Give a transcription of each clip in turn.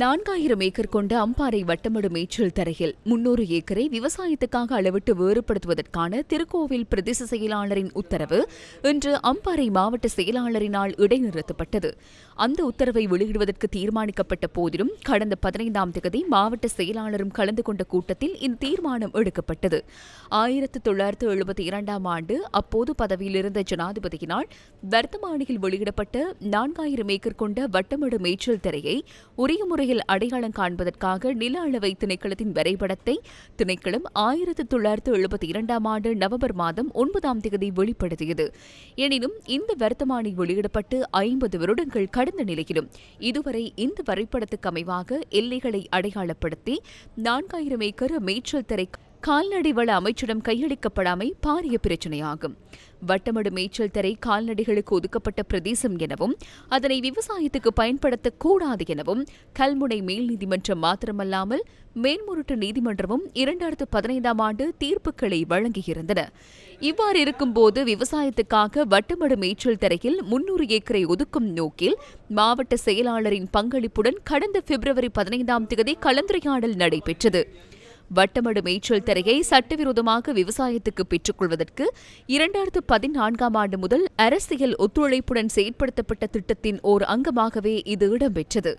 நான்காயிரம் ஏக்கர் கொண்ட அம்பாறை வட்டமடு மேய்ச்சல் தரையில் முன்னூறு ஏக்கரை விவசாயத்துக்காக அளவிட்டு வேறுபடுத்துவதற்கான திருக்கோவில் பிரதேச செயலாளரின் உத்தரவு இன்று அம்பாறை மாவட்ட செயலாளரினால் இடைநிறுத்தப்பட்டது. அந்த உத்தரவை வெளியிடுவதற்கு தீர்மானிக்கப்பட்ட போதிலும் கடந்த பதினைந்தாம் தேதி மாவட்ட செயலாளரும் கலந்து கொண்ட கூட்டத்தில் இந்த தீர்மானம் எடுக்கப்பட்டது. ஆயிரத்து தொள்ளாயிரத்து எழுபத்தி இரண்டாம் ஆண்டு அப்போது பதவியில் இருந்த ஜனாதிபதியினால் வர்த்தமானியில் வெளியிடப்பட்ட நான்காயிரம் ஏக்கர் கொண்ட வட்டமடு மேய்ச்சல் தரையை உரிய முறை முறையில் அடையாளம் காண்பதற்காக நில அளவை திணைக்களத்தின் வரைபடத்தை திணைக்களம் ஆயிரத்தி தொள்ளாயிரத்து எழுபத்தி இரண்டாம் ஆண்டு நவம்பர் மாதம் ஒன்பதாம் தேதி வெளிப்படுத்தியது. எனினும் இந்த வர்த்தமானி வெளியிடப்பட்டு ஐம்பது வருடங்கள் கடந்த நிலையிலும் இதுவரை இந்த வரைபடத்துக்கு அமைவாக எல்லைகளை அடையாளப்படுத்தி நான்காயிரம் ஏக்கர் மேய்ச்சல் திரை கால்நடை வள அமைச்சிடம் கையளிக்கப்படாமை பாரிய பிரச்சினையாகும். வட்டமடு மேய்ச்சல் தரை கால்நடைகளுக்கு ஒதுக்கப்பட்ட பிரதேசம் எனவும் அதனை விவசாயத்துக்கு பயன்படுத்தக்கூடாது எனவும் கல்முனை மேல் நீதிமன்றம் மாத்திரமல்லாமல் மேன்முருட்டு நீதிமன்றமும் இரண்டாயிரத்து பதினைந்தாம் ஆண்டு தீர்ப்புகளை வழங்கியிருந்தன. இவ்வாறு இருக்கும்போது விவசாயத்துக்காக வட்டமடு மேய்ச்சல் தரையில் முன்னூறு ஏக்கரை ஒதுக்கும் நோக்கில் மாவட்ட செயலாளரின் பங்களிப்புடன் கடந்த பிப்ரவரி பதினைந்தாம் தேதி கலந்துரையாடல் நடைபெற்றது. வட்டமடு மேய்ச்சல் தரையை சட்டவிரோதமாக விவசாயத்துக்கு பெற்றுக்கொள்வதற்கு இரண்டாயிரத்து பதினான்காம் ஆண்டு முதல் அரசியல் ஒத்துழைப்புடன் செயற்படுத்தப்பட்ட திட்டத்தின் ஓர் அங்கமாகவே இது இடம்பெற்றது.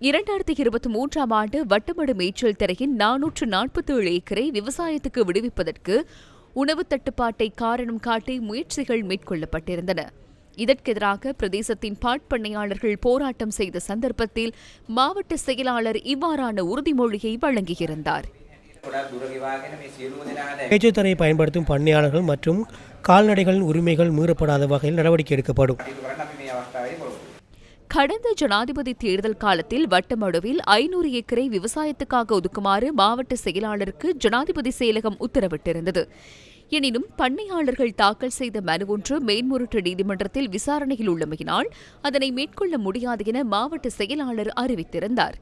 இரண்டாயிரத்தி இருபத்தி மூன்றாம் ஆண்டு வட்டமடு மேய்ச்சல் தரையின் நானூற்று நாற்பத்தி ஏழு ஏக்கரை விவசாயத்துக்கு விடுவிப்பதற்கு உணவு தட்டுப்பாட்டை காரணம் காட்டி முயற்சிகள் மேற்கொள்ளப்பட்டிருந்தன. இதற்கெதிராக பிரதேசத்தின் பாட்பண்ணையாளர்கள் போராட்டம் செய்த சந்தர்ப்பத்தில் மாவட்ட செயலாளர் இவ்வாறான உறுதிமொழியை வழங்கியிருந்தார். பேச்சுத்தரையை பயன்படுத்தும் பண்ணையாளர்கள் மற்றும் கால்நடைகளின் உரிமைகள் மீறப்படாத வகையில் நடவடிக்கை எடுக்கப்படும். கடந்த ஜனாதிபதி தேர்தல் காலத்தில் வட்டமடுவில் ஐநூறு ஏக்கரை விவசாயத்துக்காக ஒதுக்குமாறு மாவட்ட செயலாளருக்கு ஜனாதிபதி செயலகம் உத்தரவிட்டிருந்தது. எனினும் பண்ணையாளர்கள் தாக்கல் செய்த மனு ஒன்று மேன்முறையீட்டு நீதிமன்றத்தில் விசாரணையில் உள்ளமையினால் அதனை மேற்கொள்ள முடியாது என மாவட்ட செயலாளர் அறிவித்திருந்தார்.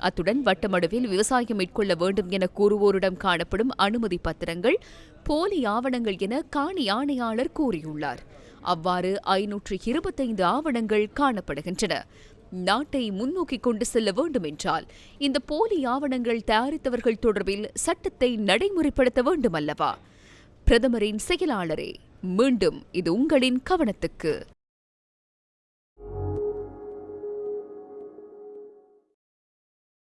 அத்துடன் வட்டமடுவில் விவசாயம் மேற்கொள்ள வேண்டும் என கூறுவோரிடம் காணப்படும் அனுமதி பத்திரங்கள் போலி ஆவணங்கள் என காணி ஆணையாளர் கூறியுள்ளார். அவ்வாறு ஐநூற்று இருபத்தைந்து ஆவணங்கள் காணப்படுகின்றன. நாட்டை முன்னோக்கி கொண்டு செல்ல வேண்டும் என்றால் இந்த போலி ஆவணங்கள் தயாரித்தவர்கள் தொடர்பில் சட்டத்தை நடைமுறைப்படுத்த வேண்டும் அல்லவா பிரதமரின் செயலாளரே மீண்டும் இது உங்களின் கவனத்துக்கு.